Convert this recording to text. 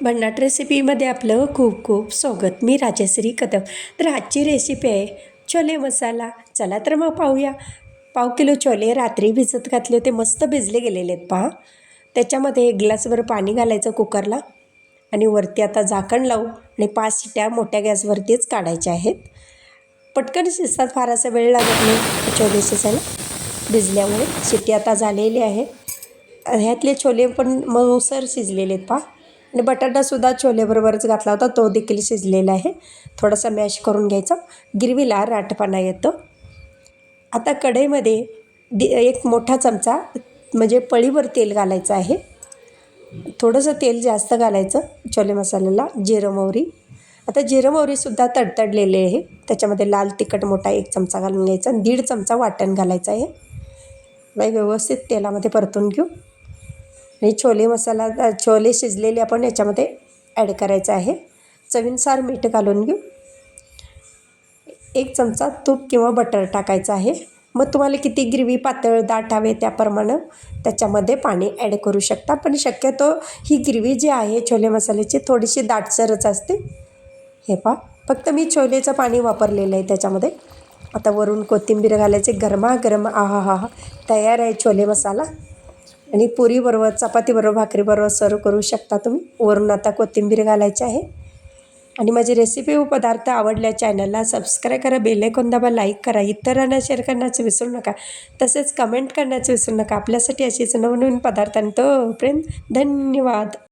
भन्नाट रेसिपीमध्ये आपलं खूप खूप स्वागत. मी राजश्री कदम. तर आजची रेसिपी आहे छोले मसाला. चला तर मग पाहूया. पाव किलो छोले रात्री भिजत घातले होते. मस्त भिजले गेलेले आहेत पहा. त्याच्यामध्ये एक ग्लासभर पाणी घालायचं कुकरला. आणि वरती आता झाकण लावू. आणि पाच शिट्या मोठ्या गॅसवरतीच काढायच्या आहेत. पटकन शिजतात. फार असा वेळ लागत नाही. छोले शिजायला. भिजल्यामुळे शिट्टी आता झालेली आहे ह्यातले छोले पण मऊसर शिजलेले आहेत पहा. आणि बटाटासुद्धा छोलेबरोबरच घातला होता तो देखील शिजलेला आहे. थोडासा मॅश करून घ्यायचा. गिरवीला राटपणा येतो. आता कढईमध्ये दि एक मोठा चमचा म्हणजे पळीवर तेल घालायचं आहे. थोडंसं तेल जास्त घालायचं छोले मसाल्याला जिरं मोहरी. आता जिरं मोहरीसुद्धा तडतडलेले आहे. त्याच्यामध्ये लाल तिखट मोठा एक चमचा घालून घ्यायचा दीड चमचा वाटण घालायचं आहे. बाई व्यवस्थित तेलामध्ये परतून घेऊ. आणि छोले मसाला छोले शिजलेले आपण याच्यामध्ये ॲड करायचं आहे. चवीनुसार मीठ घालून घेऊ. एक चमचा तूप किंवा बटर टाकायचं आहे. मग तुम्हाला किती ग्रेव्ही पातळ दाट हवे त्याप्रमाणे त्याच्यामध्ये पाणी ॲड करू शकता. पण शक्यतो ही ग्रेव्ही जी आहे छोले मसाल्याची थोडीशी दाटसरच असते. हे पहा. फक्त मी छोलेचं पाणी वापरलेलं आहे त्याच्यामध्ये. आता वरून कोथिंबीर घालायचे. गरमागरम आहा हा हा तयार आहे छोले मसाला. आणि पुरीबरोबर चपातीबरोबर भाकरीबरोबर सर्व करू शकता तुम्ही. वरून आता कोथिंबीर घालायची आहे. आणि माझी रेसिपी व पदार्थ आवडल्या चॅनलला सबस्क्राईब करा बेलायकॉन दाबा लाईक करा. इतरांना शेअर करण्याचं विसरू नका. तसेच कमेंट करण्याचं विसरू नका. आपल्यासाठी अशीच नवनवीन पदार्थांत प्रेम धन्यवाद.